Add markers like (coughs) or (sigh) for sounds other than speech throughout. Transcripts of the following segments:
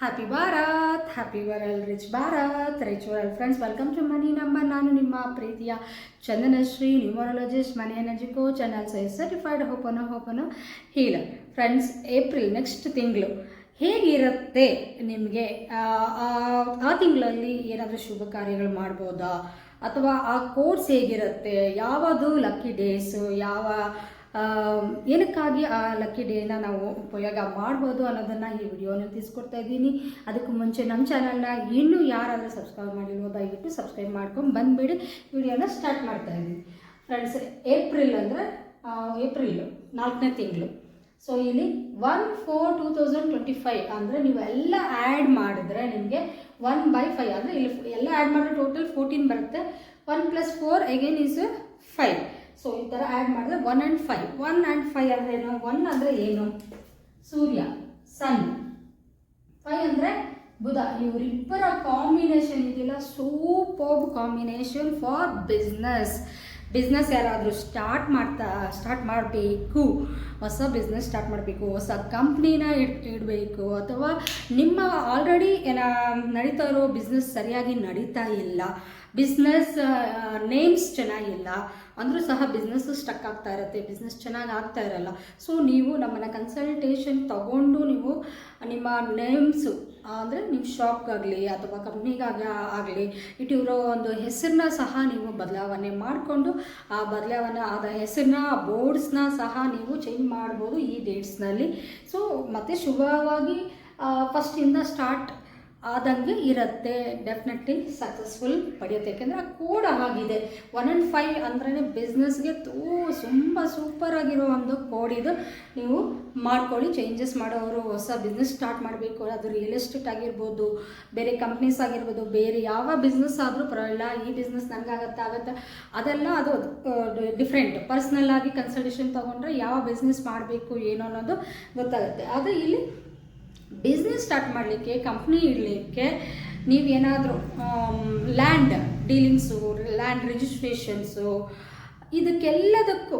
Happy Bharat happy world rich Bharat rich world friends welcome to money number ನಾನು ನಿಮ್ಮ ಪ್ರೀತಿಯ Chandanashree numerologist money energy coach and also certified ಹೋಪನೋ ಹೋಪನೋ healer friends April next ತಿಂಗಳು. ಹೇಗಿರುತ್ತೆ ನಿಮಗೆ? ಆ ತಿಂಗಳಲ್ಲಿ ಏನಾದರೂ ಶುಭ ಕಾರ್ಯಗಳು ಮಾಡ್ಬೋದಾ? ಅಥವಾ ಆ ಕೋರ್ಸ್ ಹೇಗಿರುತ್ತೆ? ಯಾವುದು ಲಕ್ಕಿ ಡೇಸು ಯಾವ ಏನಕ್ಕಾಗಿ ಆ ಲಕ್ಕಿ ಡೇನ ನಾವು ಉಪಯೋಗ ಮಾಡ್ಬೋದು ಅನ್ನೋದನ್ನು ಈ ವಿಡಿಯೋನ ತಿಳಿಸ್ಕೊಡ್ತಾ ಇದ್ದೀನಿ. ಅದಕ್ಕೂ ಮುಂಚೆ ನಮ್ಮ ಚಾನಲ್ನ ಇನ್ನೂ ಯಾರಾದರೂ ಸಬ್ಸ್ಕ್ರೈಬ್ ಮಾಡಿಲ್ವೋ ದಯವಿಟ್ಟು ಸಬ್ಸ್ಕ್ರೈಬ್ ಮಾಡ್ಕೊಂಡು ಬಂದುಬಿಡಿ. ವಿಡಿಯೋನ ಸ್ಟಾರ್ಟ್ ಮಾಡ್ತಾ ಇದ್ದೀನಿ. ಫ್ರೆಂಡ್ಸ್ ಏಪ್ರಿಲ್ ಅಂದರೆ ಏಪ್ರಿಲ್ ನಾಲ್ಕನೇ ತಿಂಗಳು. ಸೊ ಇಲ್ಲಿ one four two thousand twenty five ಅಂದರೆ ನೀವು ಎಲ್ಲ ಆ್ಯಡ್ ಮಾಡಿದ್ರೆ ನಿಮಗೆ ಒನ್ ಬೈ ಫೈವ್ ಅಂದರೆ ಇಲ್ಲಿ ಎಲ್ಲ ಆ್ಯಡ್ ಮಾಡಿದ್ರೆ ಟೋಟಲ್ ಫೋರ್ಟೀನ್ ಬರುತ್ತೆ. One plus four again is five so ಈ ಥರ ಆ್ಯಡ್ ಮಾಡಿದ್ರೆ one and five one and five ಅಂದರೆ ಏನು? ಒನ್ ಅಂದರೆ ಏನು? ಸೂರ್ಯ ಸನ್ ಫೈವ್ ಅಂದರೆ ಬುಧ. ಇವರಿಬ್ಬರ ಕಾಂಬಿನೇಷನ್ ಇದೆಯಲ್ಲ super combination for business business ಯಾರಾದರೂ ಸ್ಟಾರ್ಟ್ ಮಾಡ್ತಾ ಸ್ಟಾರ್ಟ್ ಮಾಡಬೇಕು, ಹೊಸ ಬಿಸ್ನೆಸ್ ಸ್ಟಾರ್ಟ್ ಮಾಡಬೇಕು, ಹೊಸ ಕಂಪ್ನಿನ ಇಡ್, ಇಡಬೇಕು, ಅಥವಾ ನಿಮ್ಮ ಆಲ್ರೆಡಿ ಏನ ನಡೀತಾ ಇರೋ ಬಿಸ್ನೆಸ್ ಸರಿಯಾಗಿ ನಡೀತಾ ಇಲ್ಲ ಬಿಸ್ನೆಸ್ ನೇಮ್ಸ್ ಚೆನ್ನಾಗಿಲ್ಲ, ಅಂದರೂ ಸಹ ಬಿಸ್ನೆಸ್ಸು ಸ್ಟಕ್ ಆಗ್ತಾ ಇರುತ್ತೆ ಬಿಸ್ನೆಸ್ ಚೆನ್ನಾಗಿ ಆಗ್ತಾ ಇರಲ್ಲ. ಸೊ ನೀವು ನಮ್ಮನ್ನು ಕನ್ಸಲ್ಟೇಷನ್ ತಗೊಂಡು ನೀವು ನಿಮ್ಮ ನೇಮ್ಸು ಅಂದರೆ ನಿಮ್ಮ ಶಾಪ್ಗಾಗಲಿ ಅಥವಾ ಕಂಪ್ನಿಗಾಗ ಆಗಲಿ, ಇಟ್ಟಿರೋ ಒಂದು ಹೆಸರನ್ನ ಸಹ ನೀವು ಬದಲಾವಣೆ ಮಾಡಿಕೊಂಡು, ಆ ಬದಲಾವಣೆ ಆದ ಹೆಸರನ್ನ ಬೋರ್ಡ್ಸ್ನ ಸಹ ನೀವು ಚೇಂಜ್ ಮಾಡ್ಬೋದು ಈ ಡೇಟ್ಸ್ನಲ್ಲಿ. ಸೊ ಮತ್ತು ಶುಭವಾಗಿ ಫಸ್ಟಿಂದ ಸ್ಟಾರ್ಟ್ ಆದಂಗೆ ಇರುತ್ತೆ. ಡೆಫಿನೆಟ್ಲಿ ಸಕ್ಸಸ್ಫುಲ್ ಪಡೆಯುತ್ತೆ. ಯಾಕೆಂದರೆ ಕೋಡ್ ಆಗಿದೆ. ಒನ್ ಆ್ಯಂಡ್ ಫೈವ್ ಅಂದ್ರೆ ಬಿಸ್ನೆಸ್ಗೆ ತೂ ತುಂಬ ಸೂಪರ್ ಆಗಿರೋ ಒಂದು ಕೋಡ್ ಇದು. ನೀವು ಮಾಡ್ಕೊಳ್ಳಿ. ಚೇಂಜಸ್ ಮಾಡೋರು ಹೊಸ ಬಿಸ್ನೆಸ್ ಸ್ಟಾರ್ಟ್ ಮಾಡಬೇಕು. ಅದು ರಿಯಲ್ ಎಸ್ಟೇಟ್ ಆಗಿರ್ಬೋದು, ಬೇರೆ ಕಂಪ್ನೀಸ್ ಆಗಿರ್ಬೋದು, ಬೇರೆ ಯಾವ ಬಿಸ್ನೆಸ್ ಆದರೂ ಪರವಾಗಿಲ್ಲ. ಈ ಬಿಸ್ನೆಸ್ ನನಗಾಗತ್ತೆ ಆಗುತ್ತೆ, ಅದೆಲ್ಲ ಅದು ಡಿಫ್ರೆಂಟ್ ಪರ್ಸ್ನಲ್ ಆಗಿ ಕನ್ಸಲ್ಟೇಷನ್ ತೊಗೊಂಡ್ರೆ ಯಾವ ಬಿಸ್ನೆಸ್ ಮಾಡಬೇಕು, ಏನು ಅನ್ನೋದು ಗೊತ್ತಾಗುತ್ತೆ. ಆದರೆ ಇಲ್ಲಿ ಬಿಸ್ನೆಸ್ ಸ್ಟಾರ್ಟ್ ಮಾಡಲಿಕ್ಕೆ ಕಂಪ್ನಿ ಇಡಲಿಕ್ಕೆ ನೀವೇನಾದರೂ ಲ್ಯಾಂಡ್ ಡೀಲಿಂಗ್ಸು ಲ್ಯಾಂಡ್ ರಿಜಿಸ್ಟ್ರೇಷನ್ಸು ಇದಕ್ಕೆಲ್ಲದಕ್ಕೂ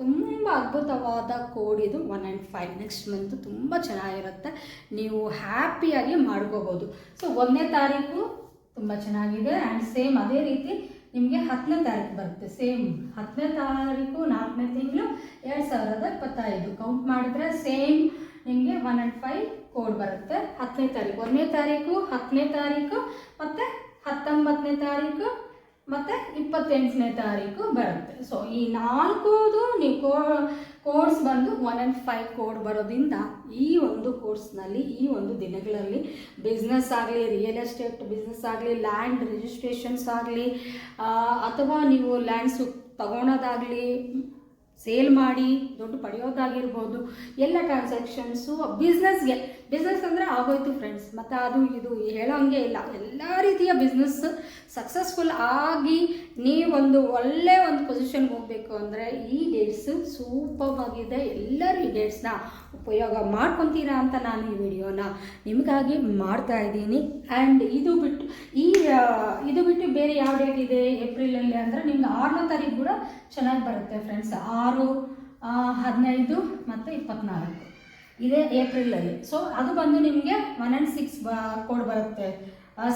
ತುಂಬ ಅದ್ಭುತವಾದ ಕೋಡ್ ಇದು one and five next month ತುಂಬ ಚೆನ್ನಾಗಿರುತ್ತೆ. ನೀವು ಹ್ಯಾಪಿಯಾಗಿ ಮಾಡ್ಕೋಬೋದು. ಸೊ ಒಂದನೇ ತಾರೀಕು ತುಂಬ ಚೆನ್ನಾಗಿದೆ ಆ್ಯಂಡ್ ಸೇಮ್ ಅದೇ ರೀತಿ ನಿಮಗೆ ಹತ್ತನೇ ತಾರೀಕು ಬರುತ್ತೆ. ಸೇಮ್ ಹತ್ತನೇ ತಾರೀಕು ನಾಲ್ಕನೇ ತಿಂಗಳು ಎರಡು ಸಾವಿರದ ಇಪ್ಪತ್ತೈದು. ಕೌಂಟ್ ಮಾಡಿದ್ರೆ ಸೇಮ್ ನಿಮಗೆ ಒನ್ ಆ್ಯಂಡ್ ಫೈವ್ ಕೋಡ್ ಬರುತ್ತೆ. ಹತ್ತನೇ ತಾರೀಕು. ಒಂದನೇ ತಾರೀಕು, ಹತ್ತನೇ ತಾರೀಕು ಮತ್ತು ಹತ್ತೊಂಬತ್ತನೇ ತಾರೀಕು ಮತ್ತು ಇಪ್ಪತ್ತೆಂಟನೇ ತಾರೀಕು ಬರುತ್ತೆ. ಸೊ ಈ ನಾಲ್ಕುದು ನೀವು ಕೋ ಕೋರ್ಸ್ ಬಂದು ಒನ್ ಆ್ಯಂಡ್ ಫೈವ್ ಕೋಡ್ ಬರೋದ್ರಿಂದ ಈ ಒಂದು ಕೋರ್ಸ್ನಲ್ಲಿ ಈ ಒಂದು ದಿನಗಳಲ್ಲಿ ಬಿಸ್ನೆಸ್ ಆಗಲಿ ರಿಯಲ್ ಎಸ್ಟೇಟ್ ಬಿಸ್ನೆಸ್ ಆಗಲಿ ಲ್ಯಾಂಡ್ ರಿಜಿಸ್ಟ್ರೇಷನ್ಸ್ ಆಗಲಿ ಅಥವಾ ನೀವು ಲ್ಯಾಂಡ್ಸು ತಗೊಳೋದಾಗಲಿ ಸೇಲ್ ಮಾಡಿ, ದುಡ್ಡು ಪಡೆಯೋದಾಗಿರ್ಬೋದು, ಎಲ್ಲ ಟ್ರಾನ್ಸಾಕ್ಷನ್ಸು ಬಿಸ್ನೆಸ್ಗೆ ಬಿಸ್ನೆಸ್ ಅಂದರೆ ಆಗೋಯ್ತು ಫ್ರೆಂಡ್ಸ್ ಮತ್ತು ಅದು, ಇದು ಹೇಳೋಂಗೆ ಇಲ್ಲ. ಎಲ್ಲ ರೀತಿಯ ಬಿಸ್ನೆಸ್ ಸಕ್ಸಸ್ಫುಲ್ ಆಗಿ ನೀವೊಂದು ಒಳ್ಳೆ ಒಂದು ಪೊಸಿಷನ್ಗೆ ಹೋಗಬೇಕು ಅಂದರೆ ಈ ಡೇಟ್ಸು ಸೂಪರ್ ಆಗಿದೆ ಎಲ್ಲರೂ ಈ ಡೇಟ್ಸ್ನ ಉಪಯೋಗ ಮಾಡ್ಕೊತೀರಾ ಅಂತ ನಾನು ಈ ವಿಡಿಯೋನ ನಿಮಗಾಗಿ ಮಾಡ್ತಾ ಇದ್ದೀನಿ. ಆ್ಯಂಡ್ ಇದು ಬಿಟ್ಟು, ಈ ಇದು ಬಿಟ್ಟು ಬೇರೆ ಯಾವ ಡೇಟ್ ಇದೆ? ಏಪ್ರಿಲಲ್ಲಿ ಅಂದರೆ ನಿಮ್ಗೆ ಆರನೇ ತಾರೀಕು ಕೂಡ ಚೆನ್ನಾಗಿ ಬರುತ್ತೆ ಫ್ರೆಂಡ್ಸ್ ಆರು ಆ, ಹದಿನೈದು ಮತ್ತು ಇಪ್ಪತ್ತ್ನಾಲ್ಕು ಇದೇ ಏಪ್ರಿಲಲ್ಲಿ ಸೊ ಅದು ಬಂದು ನಿಮಗೆ ಒನ್ ಆ್ಯಂಡ್ ಸಿಕ್ಸ್ ಬ ಕೋಡ್ ಬರುತ್ತೆ.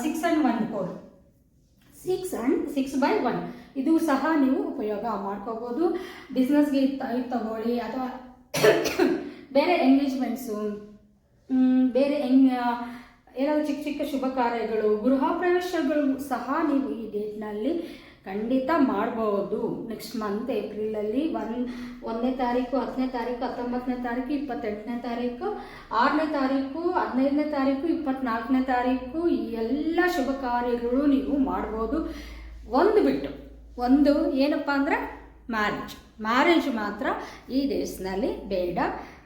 Six and one code six and six by one ಇದು ಸಹ ನೀವು ಉಪಯೋಗ ಮಾಡ್ಕೋಬೋದು. ಬಿಸ್ನೆಸ್ಗೆ ಇದು ತಗೊಳ್ಳಿ ಅಥವಾ (coughs) ಬೇರೆ ಎಂಗೇಜ್ಮೆಂಟ್ಸು ಬೇರೆ ಎಂಗ್ ಏನಾದರೂ ಚಿಕ್ಕ ಚಿಕ್ಕ ಶುಭ ಕಾರ್ಯಗಳು ಗೃಹ ಪ್ರವೇಶಗಳು ಸಹ ನೀವು ಈ ಡೇಟ್ನಲ್ಲಿ ಖಂಡಿತ ಮಾಡ್ಬೋದು. ನೆಕ್ಸ್ಟ್ ಮಂತ್ ಏಪ್ರಿಲಲ್ಲಿ ಒನ್ ಒಂದನೇ ತಾರೀಕು, ಹತ್ತನೇ ತಾರೀಕು, ಹತ್ತೊಂಬತ್ತನೇ ತಾರೀಕು, ಇಪ್ಪತ್ತೆಂಟನೇ ತಾರೀಕು, ಆರನೇ ತಾರೀಕು, ಹದಿನೈದನೇ ತಾರೀಕು, ಇಪ್ಪತ್ನಾಲ್ಕನೇ ತಾರೀಕು, ಈ ಎಲ್ಲ ಶುಭ ಕಾರ್ಯಗಳು ನೀವು ಮಾಡ್ಬೋದು. ಒಂದು ಬಿಟ್ಟು, ಒಂದು ಏನಪ್ಪ ಅಂದರೆ ಮ್ಯಾರೇಜ್ ಮ್ಯಾರೇಜ್ ಮಾತ್ರ ಈ ಡೇಸ್ನಲ್ಲಿ ಬೇಡ.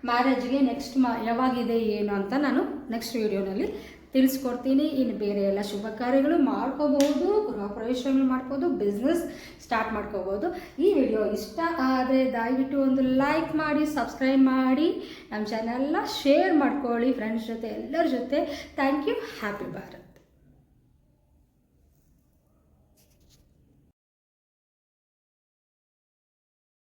ಮ್ಯಾರೇಜ್ಗೆ ನೆಕ್ಸ್ಟ್ ಮ ಯಾವಾಗಿದೆ ಏನು ಅಂತ ನಾನು ನೆಕ್ಸ್ಟ್ ವೀಡಿಯೋನಲ್ಲಿ ತಿಳಿಸ್ಕೊಡ್ತೀನಿ. ಇನ್ನು ಬೇರೆ ಎಲ್ಲ ಶುಭ ಕಾರ್ಯಗಳು ಮಾಡ್ಕೋಬಹುದು, ಗೃಹ ಪ್ರವೇಶಗಳು ಮಾಡ್ಬೋದು ಬಿಸ್ನೆಸ್ ಸ್ಟಾರ್ಟ್ ಮಾಡ್ಕೋಬಹುದು. ಈ ವಿಡಿಯೋ ಇಷ್ಟ ಆದರೆ ದಯವಿಟ್ಟು ಒಂದು ಲೈಕ್ ಮಾಡಿ ಸಬ್ಸ್ಕ್ರೈಬ್ ಮಾಡಿ. ನಮ್ಮ ಚಾನೆಲ್ನ ಶೇರ್ ಮಾಡ್ಕೊಳ್ಳಿ ಫ್ರೆಂಡ್ಸ್ ಜೊತೆ, ಎಲ್ಲರ ಜೊತೆ. Thank you happy Bharat